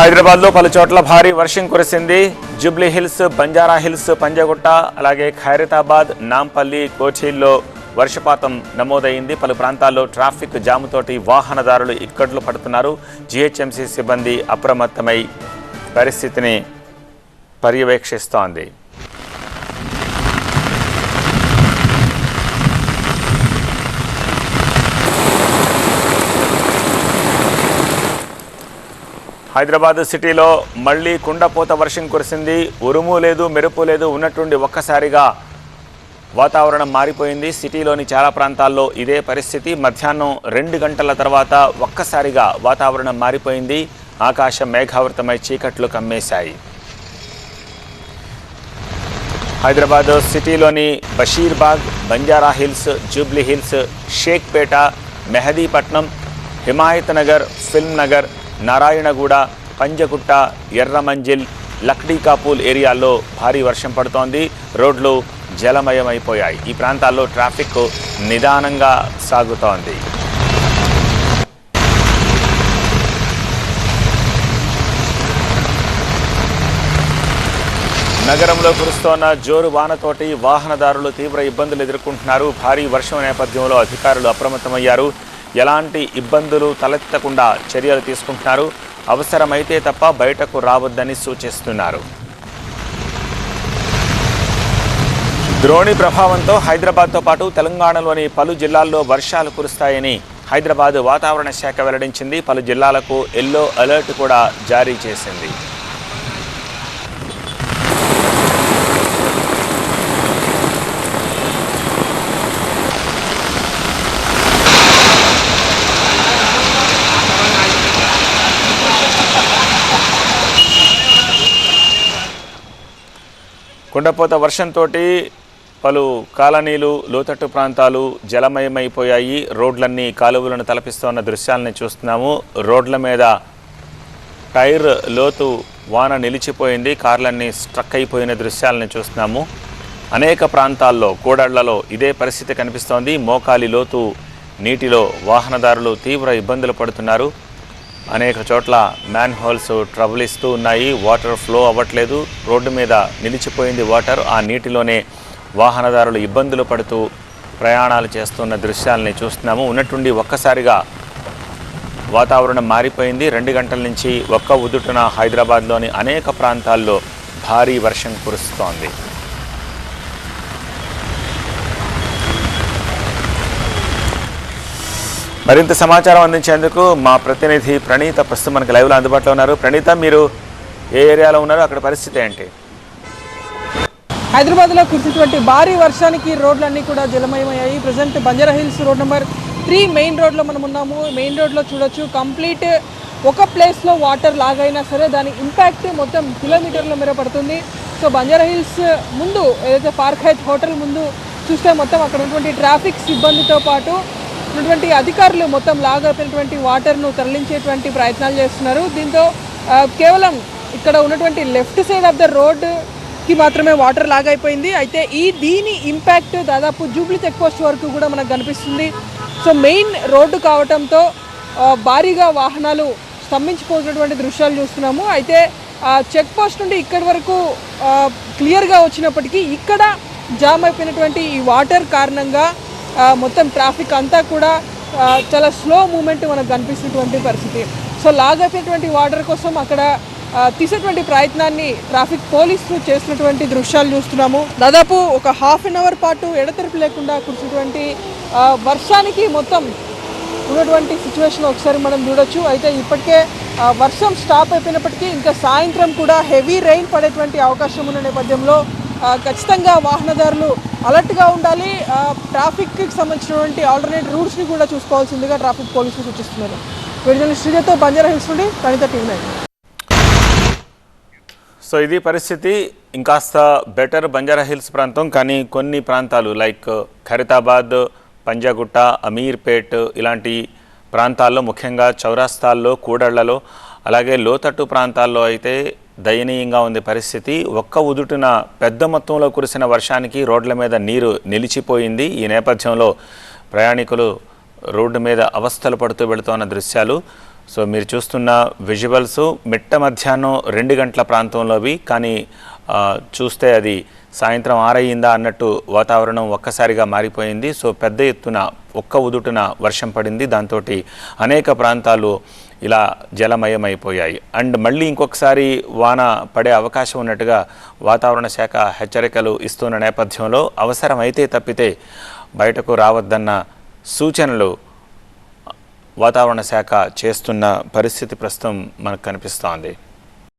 హైదరాబాద్లో పలు చోట్ల భారీ వర్షం కురిసింది. Jubilee hills Banjara hills Panjagutta అలాగే ఖైరతాబాద్ నాంపల్లి కోఠీల్లో వర్షపాతం నమోదైంది. పలు ప్రాంతాల్లో ట్రాఫిక్ జాముతోటి వాహనదారులు ఇక్కట్లు పడుతున్నారు. జీహెచ్ఎంసీ సిబ్బంది అప్రమత్తమై పరిస్థితిని పర్యవేక్షిస్తోంది. హైదరాబాద్ సిటీలో మళ్ళీ కుండపోత వర్షం కురిసింది. ఉరుము లేదు మెరుపు లేదు ఉన్నట్టుండి ఒక్కసారిగా వాతావరణం మారిపోయింది. సిటీలోని చాలా ప్రాంతాల్లో ఇదే పరిస్థితి. మధ్యాహ్నం రెండు గంటల తర్వాత ఒక్కసారిగా వాతావరణం మారిపోయింది. ఆకాశం మేఘావృతమై చీకట్లు కమ్మేశాయి. హైదరాబాద్ సిటీలోని Basheerbagh Banjara hills Jubilee hills Shaikpet Mehdipatnam Himayat Nagar film Nagar Narayanaguda Panjagutta Erramanzil Lakdikapul ఏరియాల్లో భారీ వర్షం పడుతోంది. రోడ్లు జలమయమైపోయాయి. ఈ ప్రాంతాల్లో ట్రాఫిక్ నిదానంగా సాగుతోంది. నగరంలో కురుస్తోన్న జోరు వానతోటి వాహనదారులు తీవ్ర ఇబ్బందులు ఎదుర్కొంటున్నారు. భారీ వర్షం నేపథ్యంలో అధికారులు అప్రమత్తమయ్యారు. ఎలాంటి ఇబ్బందులు తలెత్తకుండా చర్యలు తీసుకుంటున్నారు? అవసరమైతే తప్ప బయటకు రావద్దని సూచిస్తున్నారు. ద్రోణి ప్రభావంతో హైదరాబాద్తో పాటు తెలంగాణలోని పలు జిల్లాల్లో వర్షాలు కురుస్తాయని హైదరాబాద్ వాతావరణ శాఖ వెల్లడించింది. పలు జిల్లాలకు ఎల్లో అలర్ట్ కూడా జారీ చేసింది. కుండపోత వర్షంతో పలు కాలనీలు లోతట్టు ప్రాంతాలు జలమయమైపోయాయి. రోడ్లన్నీ కాలువలను తలపిస్తున్న దృశ్యాలని చూస్తున్నాము. రోడ్ల మీద టైర్ లోతు వాన నిలిచిపోయింది. కార్లన్నీ స్ట్రక్ అయిపోయిన దృశ్యాలను చూస్తున్నాము. అనేక ప్రాంతాల్లో కూడళ్ళలో ఇదే పరిస్థితి కనిపిస్తోంది. మోకాలి లోతు నీటిలో వాహనదారులు తీవ్ర ఇబ్బందులు పడుతున్నారు. అనేక చోట్ల మ్యాన్ హోల్స్ ట్రబుల్ ఇస్తూ ఉన్నాయి. వాటర్ ఫ్లో అవ్వట్లేదు. రోడ్డు మీద నిలిచిపోయింది వాటర్ ఆ నీటిలోనే వాహనదారులు ఇబ్బందులు పడుతూ ప్రయాణాలు చేస్తున్న దృశ్యాలని చూస్తున్నాము. ఉన్నట్టుండి ఒక్కసారిగా వాతావరణం మారిపోయింది. రెండు గంటల నుంచి ఒక్క ఉదుటున హైదరాబాద్లోని అనేక ప్రాంతాల్లో భారీ వర్షం కురుస్తోంది. మరింత సమాచారం అందించేందుకు మా ప్రతినిధి ప్రణీత ప్రస్తుతం మనకి లైవ్లో అందుబాటులో ఉన్నారు. ప్రణీత మీరు ఏ ఏరియాలో ఉన్నారో అక్కడ పరిస్థితి ఏంటి? హైదరాబాద్లో కురిసినటువంటి భారీ వర్షానికి రోడ్లన్నీ కూడా జలమయమయ్యాయి. Present Banjara Hills road number three main రోడ్లో మనం ఉన్నాము. మెయిన్ రోడ్లో చూడొచ్చు కంప్లీట్ ఒక ప్లేస్లో వాటర్ లాగైనా సరే దాని ఇంపాక్ట్ మొత్తం కిలోమీటర్ల మేర పడుతుంది. సో బంజారా హిల్స్ ముందు ఏదైతే పార్క్ హైత్ హోటల్ ముందు చూస్తే మొత్తం అక్కడ ఉన్నటువంటి ట్రాఫిక్ సిబ్బందితో పాటు ఉన్నటువంటి అధికారులు మొత్తం లాగైపోయినటువంటి వాటర్ను తరలించేటువంటి ప్రయత్నాలు చేస్తున్నారు. దీంతో కేవలం ఇక్కడ ఉన్నటువంటి లెఫ్ట్ సైడ్ ఆఫ్ ద రోడ్కి మాత్రమే వాటర్ లాగైపోయింది. అయిపోయింది అయితే ఈ దీని ఇంపాక్ట్ దాదాపు జూబ్లీ చెక్ పోస్ట్ వరకు కూడా మనకు కనిపిస్తుంది. సో మెయిన్ రోడ్డు కావటంతో భారీగా వాహనాలు స్తంభించిపోతున్నటువంటి దృశ్యాలు చూస్తున్నాము. అయితే చెక్ పోస్ట్ నుండి ఇక్కడి వరకు క్లియర్గా వచ్చినప్పటికీ ఇక్కడ జామ్ అయిపోయినటువంటి ఈ వాటర్ కారణంగా మొత్తం ట్రాఫిక్ అంతా కూడా చాలా స్లో మూమెంట్ మనకు కనిపిస్తున్నటువంటి పరిస్థితి. సో లాగ్ అయిపోయినటువంటి వాటర్ కోసం అక్కడ తీసేటువంటి ప్రయత్నాన్ని ట్రాఫిక్ పోలీసులు చేస్తున్నటువంటి దృశ్యాలు చూస్తున్నాము. దాదాపు ఒక హాఫ్ అన్ అవర్ పాటు ఎడతెరిపి లేకుండా కురిసినటువంటి వర్షానికి మొత్తం ఉన్నటువంటి సిచ్యువేషన్ ఒకసారి మనం చూడొచ్చు. అయితే ఇప్పటికే వర్షం స్టాప్ అయిపోయినప్పటికీ ఇంకా సాయంత్రం కూడా హెవీ రెయిన్ పడేటువంటి అవకాశం ఉన్న నేపథ్యంలో ఖచ్చితంగా వాహనదారులు అలర్ట్గా ఉండాలి. ట్రాఫిక్కి సంబంధించినటువంటి ఆల్టర్నేట్ రూట్స్ని కూడా చూసుకోవాల్సిందిగా ట్రాఫిక్ పోలీసులు సూచిస్తున్నారు. వీడియో శ్రీజతో బంజారా హిల్స్ నుండి కణిత టీవీ సో ఇది పరిస్థితి. ఇంకాస్త బెటర్ బంజారా హిల్స్ ప్రాంతం కానీ కొన్ని ప్రాంతాలు లైక్ ఖరితాబాద్ పంజాగుట్ట అమీర్పేట్ ఇలాంటి ప్రాంతాల్లో ముఖ్యంగా చౌరాస్తాల్లో కూడళ్ళలో అలాగే లోతట్టు ప్రాంతాల్లో అయితే దయనీయంగా ఉంది పరిస్థితి. ఒక్క ఉదుటున పెద్ద మొత్తంలో కురిసిన వర్షానికి రోడ్ల మీద నీరు నిలిచిపోయింది. ఈ నేపథ్యంలో ప్రయాణికులు రోడ్డు మీద అవస్థలు పడుతూ వెళుతున్న దృశ్యాలు. సో మీరు చూస్తున్న విజువల్స్ మిట్ట మధ్యాహ్నం రెండు గంటల ప్రాంతంలోవి కానీ చూస్తే అది సాయంత్రం ఆరయ్యిందా అన్నట్టు వాతావరణం ఒక్కసారిగా మారిపోయింది. సో పెద్ద ఎత్తున ఒక్క ఉదుటున వర్షం పడింది. దాంతో అనేక ప్రాంతాలు ఇలా జలమయమైపోయాయి. అండ్ మళ్ళీ ఇంకొకసారి వాన పడే అవకాశం ఉన్నట్టుగా వాతావరణ శాఖ హెచ్చరికలు ఇస్తున్న నేపథ్యంలో అవసరమైతే తప్పితే బయటకు రావద్దన్న సూచనలు వాతావరణ శాఖ చేస్తున్న పరిస్థితి ప్రస్తుతం మనకు కనిపిస్తోంది.